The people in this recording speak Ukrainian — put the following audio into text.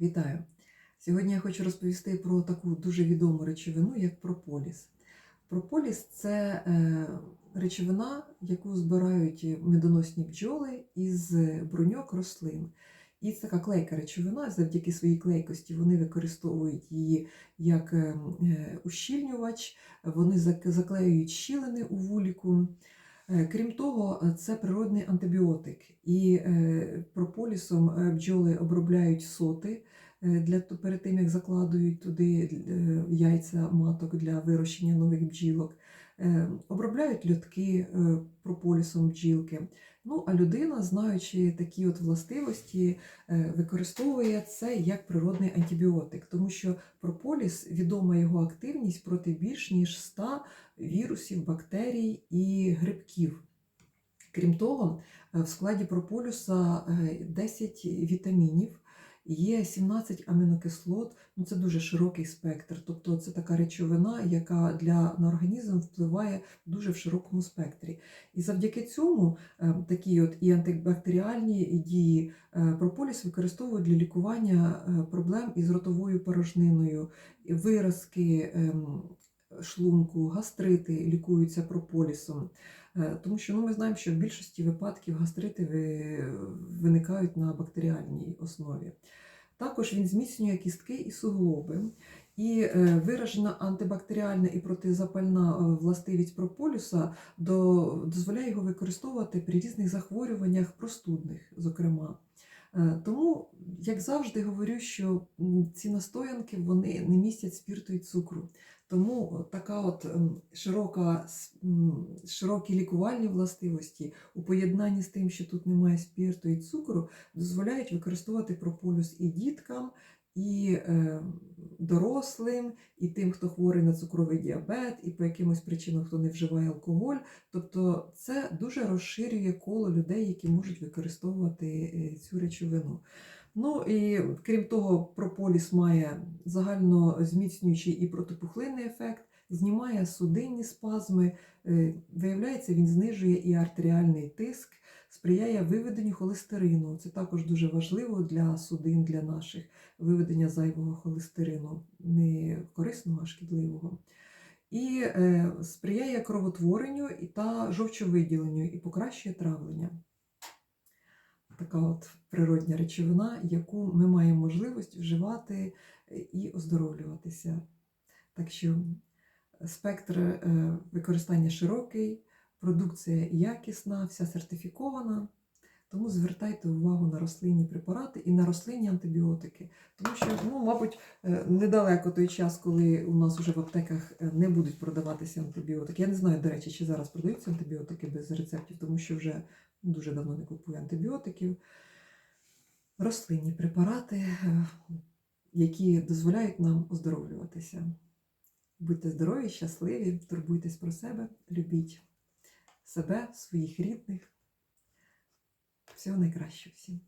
Вітаю! Сьогодні я хочу розповісти про таку дуже відому речовину, як прополіс. Прополіс це е, речовина, яку збирають медоносні бджоли із бруньок рослин. І це така клейка речовина, завдяки своїй клейкості вони використовують її як е, е, ущільнювач, вони зак- заклеюють щілини у вуліку. Е, Крім того, це природний антибіотик, і е, прополісом е, бджоли обробляють соти для перед тим, як закладують туди яйця маток для вирощення нових бджілок. Е, Обробляють льотки е, прополісом бджілки. Ну, а людина, знаючи такі от властивості, е, використовує це як природний антибіотик, тому що прополіс відома його активність проти більш ніж 100 вірусів, бактерій і грибків. Крім того, в складі прополюса е, 10 вітамінів, є 17 амінокислот, ну це дуже широкий спектр. Тобто це така речовина, яка для, на організм впливає дуже в широкому спектрі. І завдяки цьому е, такі от і антибактеріальні дії е, прополіс використовують для лікування е, проблем із ротовою порожниною, виразки. ем, шлунку, гастрити лікуються прополісом. Е, Тому що ну, ми знаємо, що в більшості випадків гастрити виникають на бактеріальній основі. Також він зміцнює кістки і суглоби. І е, виражена антибактеріальна і протизапальна е, властивість прополіса до- дозволяє його використовувати при різних захворюваннях простудних, зокрема. Е, Тому, як завжди, говорю, що ці настоянки вони не містять спірту і цукру. Тому така от ем, широка, широкі лікувальні властивості у поєднанні з тим, що тут немає спірту і цукру, дозволяють використовувати прополюс і діткам, і е, дорослим, і тим, хто хворий на цукровий діабет, і по якимось причинам, хто не вживає алкоголь. Тобто це дуже розширює коло людей, які можуть використовувати е, цю речовину. Ну і крім того, прополіс має загально зміцнюючий і протипухлинний ефект, знімає судинні спазми. Е, Виявляється, він знижує і артеріальний тиск, сприяє виведенню холестерину. Це також дуже важливо для судин, для наших виведення зайвого холестерину, не корисного, а шкідливого. І е, сприяє кровотворенню та жовчовиділенню і покращує травлення. Така от природня речовина, яку ми маємо можливість вживати е, і оздоровлюватися. Так що спектр е, використання широкий, продукція якісна, вся сертифікована. Тому звертайте увагу на рослинні препарати і на рослинні антибіотики. Тому що, ну, мабуть, е, недалеко той час, коли у нас вже в аптеках е, не будуть продаватися антибіотики. Я не знаю, до речі, чи зараз продаються антибіотики без рецептів, тому що вже дуже давно не купую антибіотиків. Рослинні препарати, е, які дозволяють нам оздоровлюватися. Будьте здорові, щасливі, турбуйтесь про себе, любіть себе, своїх рідних. Всього найкращого всім.